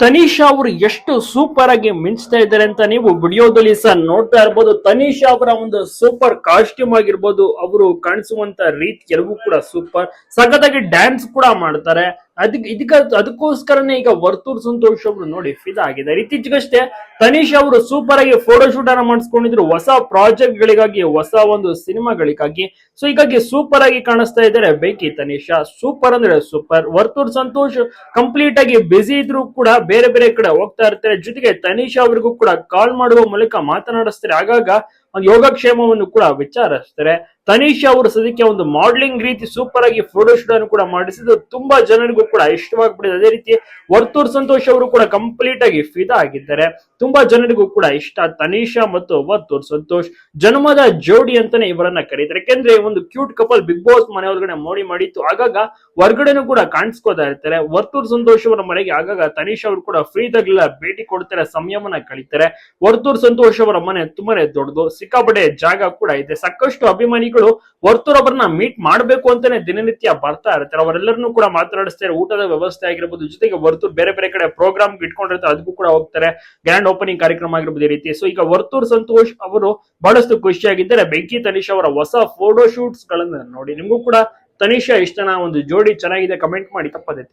ತನಿಷಾ ಅವರು ಎಷ್ಟು ಸೂಪರ್ ಆಗಿ ಮಿಂಚ್ತಾ ಇದ್ದಾರೆ ಅಂತ ನೀವು ವಿಡಿಯೋದಲ್ಲಿ ಸಹ ನೋಡ್ತಾ ಇರ್ಬೋದು. ತನಿಷಾ ಅವರ ಒಂದು ಸೂಪರ್ ಕಾಸ್ಟ್ಯೂಮ್ ಆಗಿರ್ಬೋದು. ಅವರು ಕಾಣಿಸುವಂತ ರೀತಿ ಎಲ್ಲವೂ ಕೂಡ ಸೂಪರ್ ಸಖತ್ತಾಗಿ ಡ್ಯಾನ್ಸ್ ಕೂಡ ಮಾಡ್ತಾರೆ. ಅದಕ್ಕೆ ಇದಕ್ಕ ಅದಕ್ಕೋಸ್ಕರನೇ ಈಗ ವರ್ತೂರ್ ಸಂತೋಷ್ ಅವರು ನೋಡಿ ಫಿದಾ ಆಗಿದ್ದಾರೆ. ಇತ್ತೀಚೆಗಷ್ಟೇ ತನಿಷ್ ಅವರು ಸೂಪರ್ ಆಗಿ ಫೋಟೋ ಶೂಟ್ ಅನ್ನ ಮಾಡಿಸ್ಕೊಂಡಿದ್ರು. ಹೊಸ ಪ್ರಾಜೆಕ್ಟ್ ಗಳಿಗಾಗಿ, ಹೊಸ ಒಂದು ಸಿನಿಮಾಗಳಿಗಾಗಿ. ಸೊ ಹೀಗಾಗಿ ಸೂಪರ್ ಆಗಿ ಕಾಣಿಸ್ತಾ ಇದ್ದಾರೆ ಬೇಕಿ ತನಿಷಾ. ಸೂಪರ್ ಅಂದ್ರೆ ಸೂಪರ್ ವರ್ತೂರ್ ಸಂತೋಷ್ ಕಂಪ್ಲೀಟ್ ಆಗಿ ಬಿಸಿ ಇದ್ರು ಕೂಡ ಬೇರೆ ಬೇರೆ ಕಡೆ ಹೋಗ್ತಾ ಇರ್ತಾರೆ. ಜೊತೆಗೆ ತನಿಷಾ ಅವರಿಗೂ ಕೂಡ ಕಾಲ್ ಮಾಡುವ ಮೂಲಕ ಮಾತನಾಡಿಸ್ತಾರೆ. ಆಗಾಗ ಯೋಗಕ್ಷೇಮವನ್ನು ಕೂಡ ವಿಚಾರಿಸ್ತಾರೆ. ತನೀಶ್ ಅವರು ಸದ್ಯಕ್ಕೆ ಒಂದು ಮಾಡ್ಲಿಂಗ್ ರೀತಿ ಸೂಪರ್ ಆಗಿ ಫೋಟೋ ಶೂಟ್ ಅನ್ನು ಕೂಡ ಮಾಡಿಸಿದ್ದು ತುಂಬಾ ಜನರಿಗೂ ಕೂಡ ಇಷ್ಟವಾಗ್ಬಿಟ್ಟಿದೆ. ಅದೇ ರೀತಿ ವರ್ತೂರ್ ಸಂತೋಷ್ ಅವರು ಕೂಡ ಕಂಪ್ಲೀಟ್ ಆಗಿ ಫಿದಾ ಆಗಿದ್ದಾರೆ. ತುಂಬಾ ಜನರಿಗೂ ಕೂಡ ಇಷ್ಟ ತನಿಷಾ ಮತ್ತು ವರ್ತೂರ್ ಸಂತೋಷ್. ಜನ್ಮದ ಜೋಡಿ ಅಂತಾನೆ ಇವರನ್ನ ಕರೀತಾರೆ. ಯಾಕೆಂದ್ರೆ ಒಂದು ಕ್ಯೂಟ್ ಕಪಲ್ ಬಿಗ್ ಬಾಸ್ ಮನೆ ಒಳಗಡೆ ಮೋಡಿ ಮಾಡಿತ್ತು. ಆಗಾಗ ಹೊರ್ಗಡೆನೂ ಕೂಡ ಕಾಣಿಸ್ಕೋತಾ ಇರ್ತಾರೆ. ವರ್ತೂರ್ ಸಂತೋಷ್ ಅವರ ಮನೆಗೆ ಆಗಾಗ ತನಿಷಾ ಅವರು ಕೂಡ ಫ್ರೀ ತಗ್ಲ ಭೇಟಿ ಕೊಡ್ತಾರೆ, ಸಂಯಮನ ಕಳೀತಾರೆ. ವರ್ತೂರ್ ಸಂತೋಷ್ ಅವರ ಮನೆ ತುಂಬಾನೇ ದೊಡ್ಡದು ಸಿಕ್ಕಾಪಟ್ಟೆ ಜಾಗ ಕೂಡ ಇದೆ. ಸಾಕಷ್ಟು ಅಭಿಮಾನಿಗಳು ವರ್ತೂರ್ ಅವರನ್ನ ಮೀಟ್ ಮಾಡಬೇಕು ಅಂತಾನೆ ದಿನನಿತ್ಯ ಬರ್ತಾ ಇರ್ತಾರೆ. ಅವರೆಲ್ಲರನ್ನೂ ಕೂಡ ಮಾತನಾಡಿಸ್ತಾರೆ. ಊಟದ ವ್ಯವಸ್ಥೆ ಆಗಿರ್ಬೋದು, ಜೊತೆಗೆ ವರ್ತೂರ್ ಬೇರೆ ಬೇರೆ ಕಡೆ ಪ್ರೋಗ್ರಾಮ್ ಇಟ್ಕೊಂಡಿರ್ತಾರೆ. ಅದಕ್ಕೂ ಕೂಡ ಹೋಗ್ತಾರೆ. ಗ್ರ್ಯಾಂಡ್ ಓಪನಿಂಗ್ ಕಾರ್ಯಕ್ರಮ ಆಗಿರ್ಬೋದು ಈ ರೀತಿ. ಸೊ ಈಗ ವರ್ತೂರ್ ಸಂತೋಷ್ ಅವರು ಬಹಳಷ್ಟು ಖುಷಿಯಾಗಿದ್ದಾರೆ. ಬೆಂಕಿ ತನಿಷ್ ಅವರ ಹೊಸ ಫೋಟೋ ಶೂಟ್ಸ್ ಗಳನ್ನ ನೋಡಿ. ನಿಮಗೂ ಕೂಡ ತನಿಷಾ ಇಷ್ಟನ ಒಂದು ಜೋಡಿ ಚೆನ್ನಾಗಿದೆ. ಕಮೆಂಟ್ ಮಾಡಿ ತಪ್ಪದೈತೆ